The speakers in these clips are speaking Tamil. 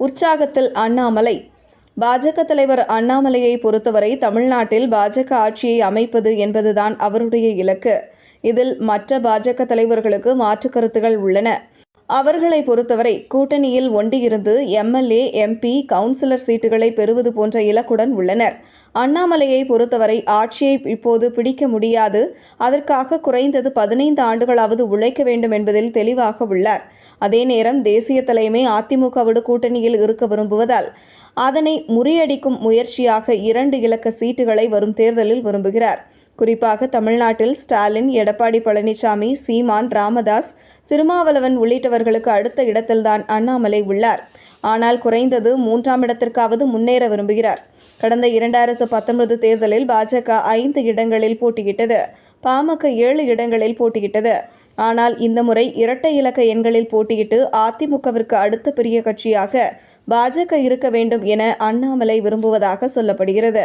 உற்சாகத்தில் அண்ணாமலை. பாஜக தலைவர் அண்ணாமலையை பொறுத்தவரை தமிழ்நாட்டில் பாஜக ஆட்சியை அமைப்பது என்பதுதான் அவருடைய இலக்கு. இதில் மற்ற பாஜக தலைவர்களுக்கு மாற்று கருத்துகள் உள்ளன. அவர்களை பொறுத்தவரை கூட்டணியில் ஒண்டியிருந்து எம்எல்ஏ எம்பி கவுன்சிலர் சீட்டுகளை பெறுவது போன்ற இலக்குடன் உள்ளனர். அண்ணாமலையை பொறுத்தவரை ஆட்சியை இப்போது பிடிக்க முடியாது. அதற்காக குறைந்தது பதினைந்து ஆண்டுகளாவது உழைக்க வேண்டும் என்பதில் தெளிவாக உள்ளார். அதே நேரம் தேசிய தலைமை அதிமுகவோடு கூட்டணியில் இருக்க விரும்புவதால் அதனை முறியடிக்கும் முயற்சியாக இரண்டு இலக்க சீட்டுகளை வரும் தேர்தலில் விரும்புகிறார். குறிப்பாக தமிழ்நாட்டில் ஸ்டாலின் எடப்பாடி பழனிசாமி சீமான் ராமதாஸ் திருமாவளவன் உள்ளிட்டவர்களுக்கு அடுத்த இடத்தில்தான் அண்ணாமலை உள்ளார். ஆனால் குறைந்தது மூன்றாம் இடத்திற்காவது முன்னேற விரும்புகிறார். கடந்த இரண்டாயிரத்து பத்தொன்பது தேர்தலில் பாஜக ஐந்து இடங்களில் போட்டியிட்டது. பாமக ஏழு இடங்களில் போட்டியிட்டது. ஆனால் இந்த முறை இரட்டை இலக்க எண்களில் போட்டியிட்டு அதிமுகவிற்கு அடுத்த பெரிய கட்சியாக பாஜக இருக்க வேண்டும் என அண்ணாமலை விரும்புவதாக சொல்லப்படுகிறது.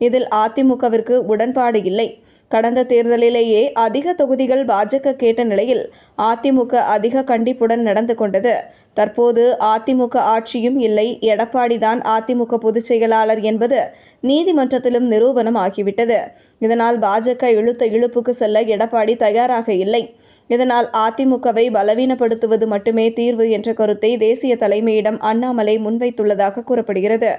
இதில் அதிமுகவிற்கு உடன்பாடு இல்லை. கடந்த தேர்தலிலேயே அதிக தொகுதிகள் பாஜக கேட்ட நிலையில் அதிமுக அதிக கண்டிப்புடன் நடந்து கொண்டது. தற்போது அதிமுக ஆட்சியும் இல்லை. எடப்பாடி தான் அதிமுக பொதுச் செயலாளர் என்பது நீதிமன்றத்திலும் நிரூபணம் ஆகிவிட்டது. இதனால் பாஜக இழுத்த இழுப்புக்கு செல்ல எடப்பாடி தயாராக இல்லை. இதனால் அதிமுகவை பலவீனப்படுத்துவது மட்டுமே தீர்வு என்ற கருத்தை தேசிய தலைமையிடம் அண்ணாமலை முன்வைத்துள்ளதாக கூறப்படுகிறது.